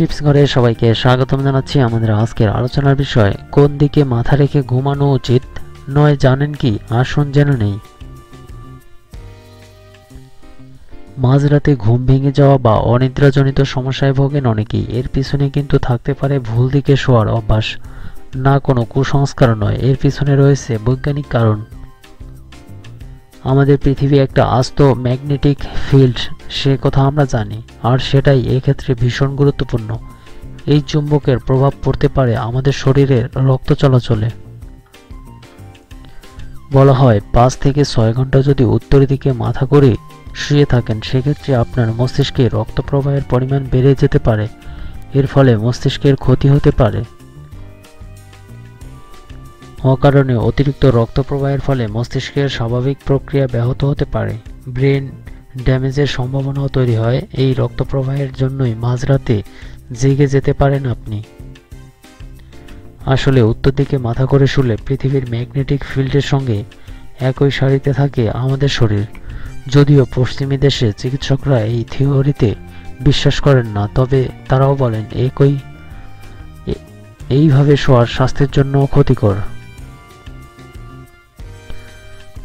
Tips ঘরে সবাইকে স্বাগতম জানাচ্ছি আমাদের আজকের আলোচনার বিষয়, কোন দিকে মাথা রেখে ঘুমানো উচিত? নয়, জানেন কি? আসুন জেনে নেই। মাঝরাতে ঘুম ভেঙে যাওয়া বা অনিদ্রাজনিত সমস্যায় ভোগেন অনেকেই। এর পিছনে কিন্তু থাকতে পারে ভুল দিকে শোয়ার অভ্যাস। না কোনো কুসংস্কার নয়। এর পিছনে রয়েছে বৈজ্ঞানিক কারণ। আমাদের পৃথিবী একটা আস্ত ম্যাগনেটিক ফিল্ড, সে কথা আমরা জানি, আর সেটাই এক্ষেত্রে ভীষণ গুরুত্বপূর্ণ। এই চুম্বকের প্রভাব পড়তে পারে আমাদের শরীরের রক্ত চলাচলে। বলা হয়, পাঁচ থেকে ছয় ঘণ্টা যদি উত্তর দিকে মাথা করে শুয়ে থাকেন, সেক্ষেত্রে আপনার মস্তিষ্কে রক্ত প্রবাহের পরিমাণ বেড়ে যেতে পারে। এর ফলে মস্তিষ্কের ক্ষতি হতে পারে। অকারণে অতিরিক্ত রক্ত প্রবাহের ফলে মস্তিষ্কের স্বাভাবিক প্রক্রিয়া ব্যাহত হতে পারে। ব্রেন ড্যামেজের সম্ভাবনাও তৈরি হয়। এই রক্ত প্রবাহের জন্যই মাঝরাতে জেগে যেতে পারেন আপনি। আসলে উত্তর দিকে মাথা করে শুলে পৃথিবীর ম্যাগনেটিক ফিল্ডের সঙ্গে একই সারিতে থাকে আমাদের শরীর। যদিও পশ্চিমী দেশে চিকিৎসকরা এই থিওরিতে বিশ্বাস করেন না, তবে তারাও বলেন একই এইভাবে শোয়ার স্বাস্থ্যের জন্য ক্ষতিকর।